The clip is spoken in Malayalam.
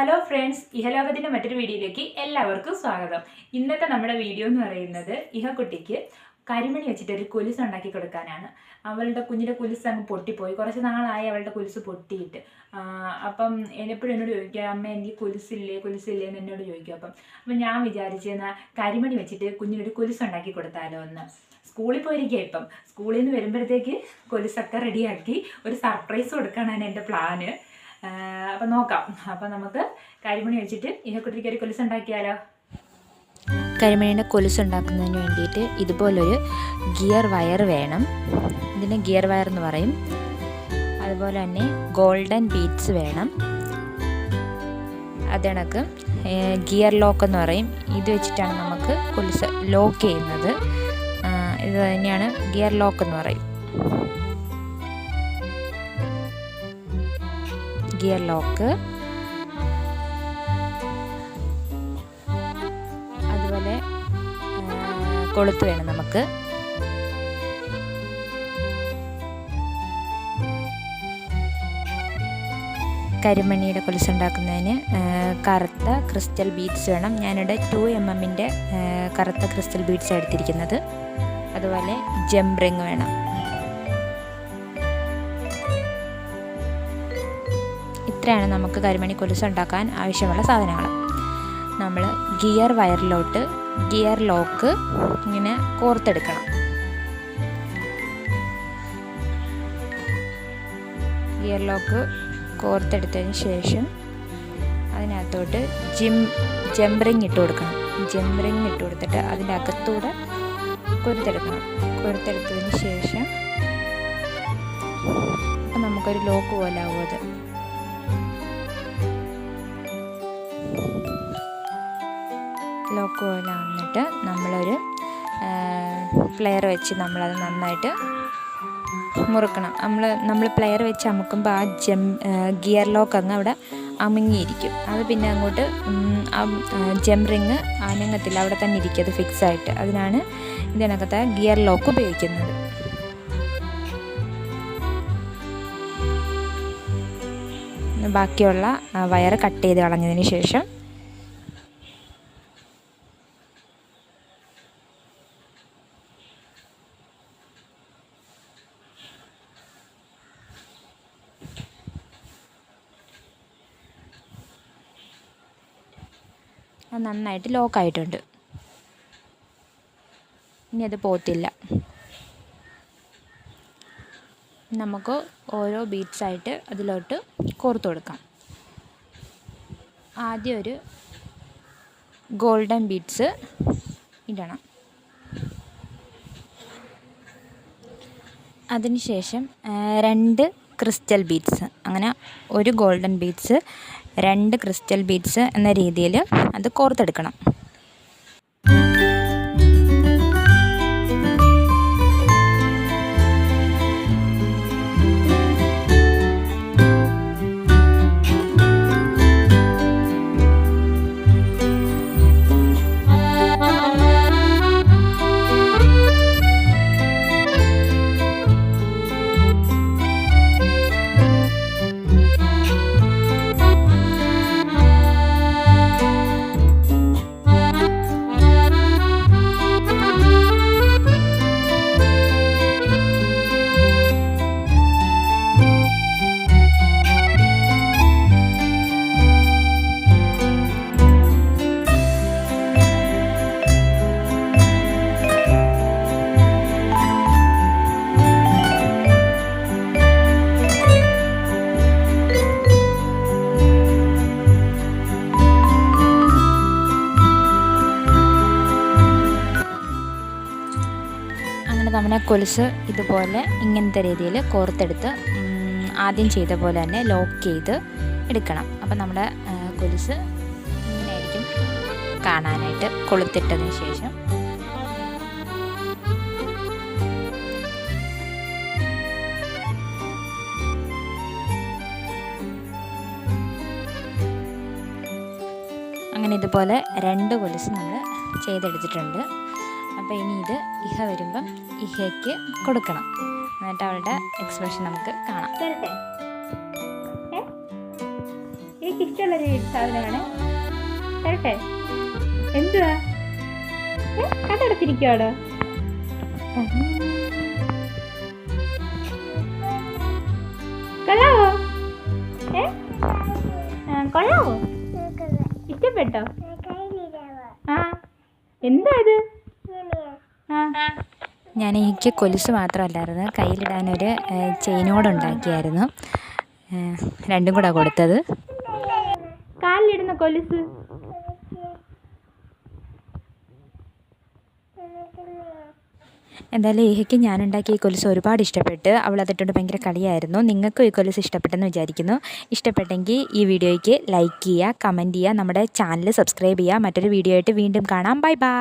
ഹലോ ഫ്രണ്ട്സ് ഇഹലോകത്തിന്റെ മറ്റൊരു വീഡിയോയിലേക്ക് എല്ലാവർക്കും സ്വാഗതം. ഇന്നത്തെ നമ്മുടെ വീഡിയോ എന്ന് പറയുന്നത് ഇഹക്കുട്ടിക്ക് കരിമണി വെച്ചിട്ട് ഒരു കുലിസ് ഉണ്ടാക്കി കൊടുക്കാനാണ്. അവളുടെ കുഞ്ഞിന്റെ കുലിസ് അങ്ങ് പൊട്ടിപ്പോയി. കുറച്ച് നാളായി അവളുടെ കുലിസ് പൊട്ടിയിട്ട്. അപ്പം എപ്പോഴും എന്നോട് ചോദിക്കുക അമ്മ എനിക്ക് കുലിസില്ലേ? കുലിസില്ലേ? എന്ന് എന്നോട് ചോദിക്കും. അപ്പം അപ്പം ഞാൻ വിചാരിച്ചെന്നാൽ കരിമണി വെച്ചിട്ട് കുഞ്ഞിനൊരു കുലിസ് ഉണ്ടാക്കി കൊടുത്താലോ എന്ന്. സ്കൂളിൽ പോയിരിക്കുക ഇപ്പം. സ്കൂളിൽ നിന്ന് വരുമ്പോഴത്തേക്ക് കൊലുസൊക്കെ റെഡിയാക്കി ഒരു സർപ്രൈസ് കൊടുക്കാനാണ് എന്റെ പ്ലാന് അപ്പം നോക്കാം. അപ്പം നമുക്ക് കരിമണി വെച്ചിട്ട് ഇഹക്കുട്ടിക്ക് ഒരു കൊലുസ് ഉണ്ടാക്കിയാലോ? കരിമണിയുടെ കൊലുസ് ഉണ്ടാക്കുന്നതിന് വേണ്ടിയിട്ട് ഇതുപോലൊരു ഗിയർ വയർ വേണം. ഇതിന് ഗിയർ വയർ എന്ന് പറയും. അതുപോലെ തന്നെ ഗോൾഡൻ ബീഡ്സ് വേണം. അതണക്ക് ഗിയർ ലോക്ക് എന്ന് പറയും. ഇത് വെച്ചിട്ടാണ് നമുക്ക് കൊലുസ് ലോക്ക് ചെയ്യുന്നത്. ഇത് തന്നെയാണ് ഗിയർ ലോക്ക് എന്ന് പറയും. Gear lock. അതുപോലെ കൊളുത്ത് വേണം നമുക്ക്. കരിമണിയുടെ കൊലുസുണ്ടാക്കുന്നതിന് കറുത്ത ക്രിസ്റ്റൽ ബീഡ്സ് വേണം. ഞാനിവിടെ ടു എം എമ്മിന്റെ കറുത്ത ക്രിസ്റ്റൽ ബീഡ്സ് എടുത്തിരിക്കുന്നത്. അതുപോലെ ജംറിങ് വേണം. ഇത്രയാണ് നമുക്ക് കരിമണി കൊലുസ് ഉണ്ടാക്കാൻ ആവശ്യമുള്ള സാധനങ്ങൾ. നമ്മൾ ഗിയർ വയറിലോട്ട് ഗിയർ ലോക്ക് ഇങ്ങനെ കോർത്തെടുക്കണം. ഗിയർ ലോക്ക് കോർത്തെടുത്തതിന് ശേഷം അതിനകത്തോട്ട് ജിം ജംറിങ് ഇട്ട് കൊടുക്കണം. ജംറിങ് ഇട്ട് കൊടുത്തിട്ട് അതിന്റെ അകത്തൂടെ കൊരുത്തെടുക്കണം കൊരുത്തെടുത്തതിന് ശേഷം നമുക്കൊരു ലോക്ക് പോലെ ആവും അത്. പോലെ വന്നിട്ട് നമ്മളൊരു പ്ലെയർ വെച്ച് നമ്മളത് നന്നായിട്ട് മുറുക്കണം. നമ്മൾ നമ്മൾ പ്ലെയർ വെച്ച് അമുക്കുമ്പോൾ ആ ജം ഗിയർ ലോക്ക് അങ്ങ് അവിടെ അമുങ്ങിയിരിക്കും. അത് പിന്നെ അങ്ങോട്ട് ആ ജം റിങ് അനങ്ങത്തില്ല. അവിടെ തന്നെ ഇരിക്കും. അത് ഫിക്സായിട്ട് അതിനാണ് ഇതിനകത്ത് ഗിയർ ലോക്ക് ഉപയോഗിക്കുന്നത്. ബാക്കിയുള്ള വയർ കട്ട് ചെയ്ത് കളഞ്ഞതിന് ശേഷം അത് നന്നായിട്ട് ലോക്കായിട്ടുണ്ട് ഇനി അത് പോത്തില്ല. നമുക്ക് ഓരോ ബീറ്റ്സ് ആയിട്ട് അതിലോട്ട് കോർത്ത് കൊടുക്കാം. ആദ്യം ഒരു ഗോൾഡൻ ബീറ്റ്സ് ഇടണം. അതിനുശേഷം രണ്ട് ക്രിസ്റ്റൽ ബീഡ്സ് അങ്ങനെ ഒരു ഗോൾഡൻ ബീഡ്സ് രണ്ട് ക്രിസ്റ്റൽ ബീഡ്സ് എന്ന രീതിയിൽ അത് കോർത്തെടുക്കണം. അങ്ങനെ കൊലുസ് ഇതുപോലെ ഇങ്ങനത്തെ രീതിയിൽ കോർത്തെടുത്ത് ആദ്യം ചെയ്ത പോലെ തന്നെ ലോക്ക് ചെയ്ത് എടുക്കണം. അപ്പം നമ്മുടെ കൊലുസ് ഇങ്ങനെയായിരിക്കും കാണാനായിട്ട് കൊളുത്തിട്ടതിന് ശേഷം. അങ്ങനെ ഇതുപോലെ രണ്ട് കൊലുസ് നമ്മൾ ചെയ്തെടുത്തിട്ടുണ്ട്. അപ്പോൾ ഇനി ഇത് ഇഹ വരുമ്പം ഇഹയ്ക്ക് കൊടുക്കണം. എന്നിട്ട് അവളുടെ എക്സ്പ്രഷൻ നമുക്ക് കാണാം? എനിക്ക് കൊള്ളാവോ? ഏ? കൊള്ളാവോ? ഇഷ്ടപ്പെട്ടോ? ആ. എന്താ ഇത്? ആ. ഞാൻ എനിക്ക് കൊലുസ് മാത്രമല്ലായിരുന്നു. കയ്യിലിടാനൊരു ചെയിനോടുണ്ടാക്കിയായിരുന്നു. രണ്ടും കൂടെ കൊടുത്തത്. കാലിലിടുന്ന കൊലുസ്. എന്തായാലും ഈഹയ്ക്ക് ഞാനുണ്ടാക്കിയ ഈ കൊലുസ് ഒരുപാട് ഇഷ്ടപ്പെട്ട്. അവൾ അതിട്ടുണ്ട് ഭയങ്കര കളിയായിരുന്നു. നിങ്ങൾക്കും ഈ കൊലുസ് ഇഷ്ടപ്പെട്ടെന്ന് വിചാരിക്കുന്നു. ഇഷ്ടപ്പെട്ടെങ്കിൽ ഈ വീഡിയോയ്ക്ക് ലൈക്ക് ചെയ്യുക കമന്റ് ചെയ്യുക നമ്മുടെ ചാനൽ സബ്സ്ക്രൈബ് ചെയ്യുക. മറ്റൊരു വീഡിയോ ആയിട്ട് വീണ്ടും കാണാം. Bye bye.